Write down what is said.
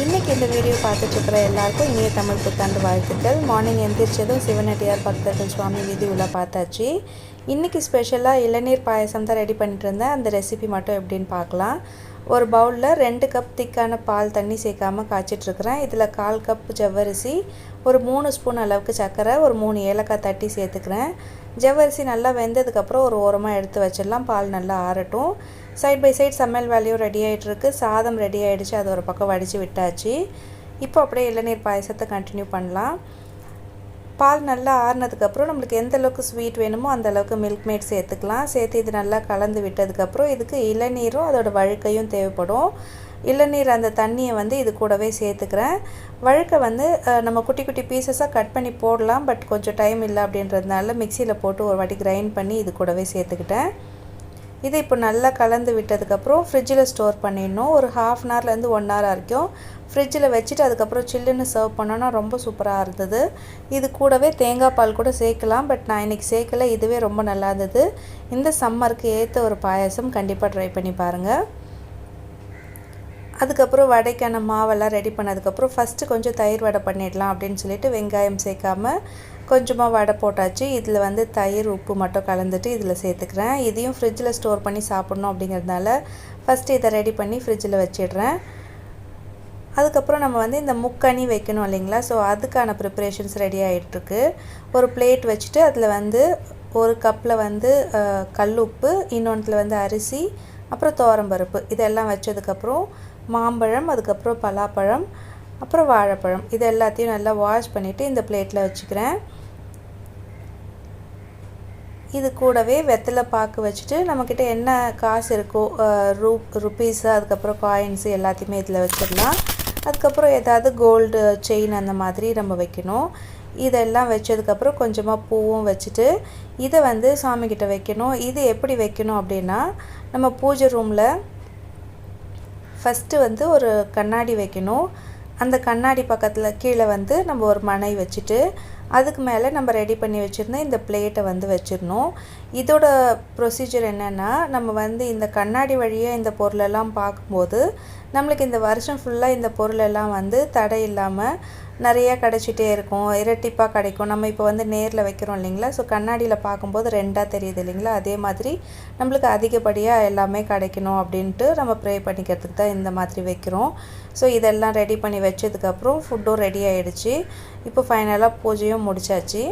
இன்றைக்கி இந்த வீடியோ பார்த்துட்ருக்குற எல்லாருக்கும் இனிய தமிழ் புத்தாண்டு வாழ்த்துக்கள். மார்னிங் எந்திரிச்சதும் சிவனடியார் பக்தர்கள் சுவாமி வீதி உள்ள பார்த்தாச்சு. இன்றைக்கி ஸ்பெஷலாக இளநீர் பாயசம் தான் ரெடி பண்ணிட்டு இருந்தேன். அந்த ரெசிபி மட்டும் எப்படின்னு பார்க்கலாம். ஒரு பவுலில் ரெண்டு கப் திக்கான பால் தண்ணி சேர்க்காமல் காய்ச்சிட்ருக்குறேன். இதில் கால் கப் ஜவ்வரிசி ஒரு மூணு ஸ்பூன் அளவுக்கு சர்க்கரை ஒரு மூணு ஏலக்காய் தட்டி சேர்த்துக்கிறேன். ஜவ்வரிசி நல்லா வெந்ததுக்கப்புறம் ஒரு ஓரமாக எடுத்து வச்சிடலாம். பால் நல்லா ஆறட்டும். சைட் பை சைட் சமையல் வேலையும் ரெடி ஆகிட்டுருக்கு சாதம் ரெடி ஆகிடுச்சு அது ஒரு பக்கம் வடித்து விட்டாச்சு. இப்போ அப்படியே இளநீர் பாயசத்தை கண்டினியூ பண்ணலாம். பால் நல்லா ஆறுனதுக்கப்புறம் நம்மளுக்கு எந்த அளவுக்கு ஸ்வீட் வேணுமோ அந்த அளவுக்கு மில்க் மேட் சேர்த்துக்கலாம். சேர்த்து இது நல்லா கலந்து விட்டதுக்கப்புறம் இதுக்கு இளநீரும் அதோடய வழுக்கையும் தேவைப்படும். இளநீர் அந்த தண்ணியை வந்து இது கூடவே சேர்த்துக்கிறேன். வழுக்கை வந்து நம்ம குட்டி குட்டி பீசஸாக கட் பண்ணி போடலாம் பட் கொஞ்சம் டைம் இல்லை அப்படின்றதுனால மிக்சியில் போட்டு ஒரு வாட்டி கிரைண்ட் பண்ணி இது கூடவே சேர்த்துக்கிட்டேன். இதை இப்போ நல்லா கலந்து விட்டதுக்கப்புறம் ஃப்ரிட்ஜில் ஸ்டோர் பண்ணிடணும். ஒரு ஹாஃப் அன் ஹவர்லேருந்து ஒன் ஹவர் வரைக்கும் ஃப்ரிட்ஜில் வச்சுட்டு அதுக்கப்புறம் சில்லுன்னு சர்வ் பண்ணோன்னா ரொம்ப சூப்பராக இருந்தது. இது கூடவே தேங்காய் பால் கூட சேர்க்கலாம் பட் நான் இன்றைக்கி சேர்க்கல. இதுவே ரொம்ப நல்லா இருந்தது. இந்த சம்மருக்கு ஏற்ற ஒரு பாயசம் கண்டிப்பாக ட்ரை பண்ணி பாருங்கள் அதுக்கப்புறம் வடைக்கான மாவெல்லாம் ரெடி பண்ணதுக்கப்புறம் ஃபஸ்ட்டு கொஞ்சம் தயிர் வடை பண்ணிடலாம் அப்படின்னு சொல்லிட்டு வெங்காயம் சேர்க்காம கொஞ்சமாக வடை போட்டாச்சு. இதில் வந்து தயிர் உப்பு மட்டும் கலந்துட்டு இதில் சேர்த்துக்கிறேன். இதையும் ஃப்ரிட்ஜில் ஸ்டோர் பண்ணி சாப்பிட்ணும் அப்படிங்கிறதுனால ஃபஸ்ட்டு இதை ரெடி பண்ணி ஃப்ரிட்ஜில் வச்சிடுறேன். அதுக்கப்புறம் நம்ம வந்து இந்த முக்கணி வைக்கணும் இல்லைங்களா? ஸோ அதுக்கான ப்ரிப்ரேஷன்ஸ் ரெடி ஆகிட்டுருக்கு ஒரு பிளேட் வச்சுட்டு அதில் வந்து ஒரு கப்பில் வந்து கல் உப்பு இன்னொன்றில் வந்து அரிசி அப்புறம் துவரம்பருப்பு இதெல்லாம் வச்சதுக்கப்புறம் மாம்பழம் அதுக்கப்புறம் பலாப்பழம் அப்புறம் வாழைப்பழம். இது எல்லாத்தையும் நல்லா வாஷ் பண்ணிவிட்டு இந்த பிளேட்டில் வச்சுக்கிறேன். இது கூடவே வெத்தலை பாக்கு வச்சுட்டு நம்மக்கிட்ட என்ன காசு இருக்கோ ரூ ருப்பீஸு அதுக்கப்புறம் காயின்ஸு எல்லாத்தையுமே இதில் வச்சிடலாம். அதுக்கப்புறம் ஏதாவது கோல்டு செயின் அந்த மாதிரி நம்ம வைக்கணும். இதெல்லாம் வச்சதுக்கப்புறம் கொஞ்சமாக பூவும் வச்சுட்டு இதை வந்து சாமிக்கிட்ட வைக்கணும். இது எப்படி வைக்கணும் அப்படின்னா நம்ம பூஜை ரூமில் ஃபஸ்ட்டு வந்து ஒரு கண்ணாடி வைக்கணும். அந்த கண்ணாடி பக்கத்தில் கீழே வந்து நம்ம ஒரு மனை வச்சுட்டு அதுக்கு மேலே நம்ம ரெடி பண்ணி வச்சுருந்த இந்த பிளேட்டை வந்து வச்சிடணும். இதோட ப்ரொசீஜர் என்னென்னா நம்ம வந்து இந்த கண்ணாடி வழியாக இந்த பொருளெல்லாம் பார்க்கும்போது நம்மளுக்கு இந்த வருஷம் ஃபுல்லாக இந்த பொருளெல்லாம் வந்து தடை இல்லாமல் நிறையா கிடச்சிட்டே இருக்கும். இரட்டிப்பாக கிடைக்கும். நம்ம இப்போ வந்து நேரில் வைக்கிறோம் இல்லைங்களா? ஸோ கண்ணாடியில் பார்க்கும்போது ரெண்டாக தெரியுது இல்லைங்களா? அதே மாதிரி நம்மளுக்கு அதிகப்படியாக எல்லாமே கிடைக்கணும் அப்படின்ட்டு நம்ம ப்ரே பண்ணிக்கிறதுக்கு தான் இந்த மாதிரி வைக்கிறோம். ஸோ இதெல்லாம் ரெடி பண்ணி வச்சதுக்கப்புறம் ஃபுட்டும் ரெடி ஆகிடுச்சு இப்போ ஃபைனலாக பூஜையும் முடிச்சாச்சு.